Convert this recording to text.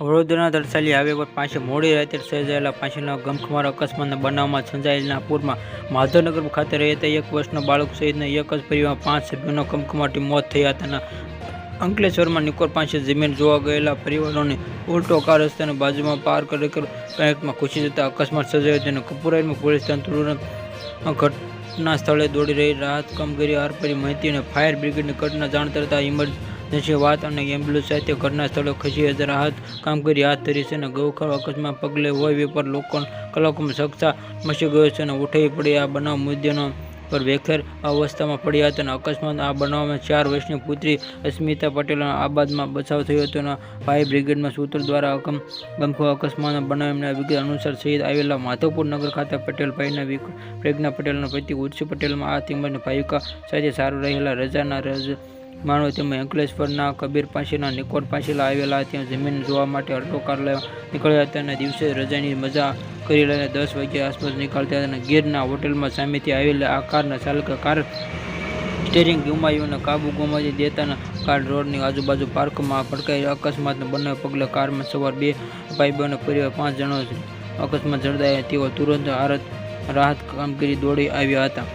વડોદરાના તરસાલી હાઈવે પર પાસે મોડી રાત્રે સર્જાયેલા પાસેના ગમખમાર અકસ્માતના બનાવમાં સંજાયેલા પૂરમાં માધવનગર ખાતે રહેતા એક વર્ષના બાળક સહિતના એક જ પરિવારમાં પાંચ સભ્યોના ગમખમાટી મોત થયા હતા. અંકલેશ્વરમાં નિકોર પાસે જમીન જોવા ગયેલા પરિવારોને ઉલટો કાર રસ્તાની બાજુમાં પાર કરી ટ્રેકમાં ખુશી જતા અકસ્માત સર્જાયો તેને કપુરાઈમાં પોલીસ તંત્ર ઘટના સ્થળે દોડી રહી, રાહત કામગીરી આરપારી માહિતી અને ફાયર બ્રિગેડની ઘટના જાણ થતાં ઇમરજન્સી વાત અને એમ્બ્યુલન્સ સાથે ઘટના સ્થળે ખસી હજાર હાથ કામગીરી હાથ ધરી છે અને ગૌખર અકસ્માત પગલે હોય વેપાર લોકો કલાકોમાં સક્ષા મસી ગયો છે અને ઉઠાવી પડી આ બનાવ મુદ્દેનો પર વેખેર અવસ્થામાં પડ્યા હતા અને અકસ્માત આ બનાવમાં ચાર વર્ષની પુત્રી અસ્મિતા પટેલના આબાદમાં બચાવ થયો હતો અને ફાયર બ્રિગેડના સૂત્ર દ્વારા અકમ ગમખો અકસ્માતના બનાવના વિગત અનુસાર સહિત આવેલા માધવપુર નગર ખાતે પટેલભાઈના પ્રેજ્ઞા પટેલના પતિ ઉર્ષ પટેલમાં આ તેમજ ભાવિકા સાથે સારું રહેલા રજાના રજ માણો તેમાં અંકલેશ્વરના કબીર પાસેના નિકોટ પાસેલા આવેલા ત્યાં જમીન જોવા માટે અટોકાર નીકળ્યા હતા અને દિવસે રજાની મજા કરી લઈને દસ વાગ્યા આસપાસ નીકળતા હતા અને ગીરના હોટેલમાં સામેથી આવેલા આ કારના ચાલકે કાર સ્ટેરિંગ ગુમાવ્યું અને કાબુ ગુમાવી દેતાના કાર રોડની આજુબાજુ પાર્કમાં ભડકાઈ અકસ્માતને બંને પગલે કારમાં સવાર બે અને પરિવાર પાંચ જણો અકસ્માત સર્જાયા. તેઓ તુરંત હારત રાહત કામગીરી દોડી આવ્યા હતા.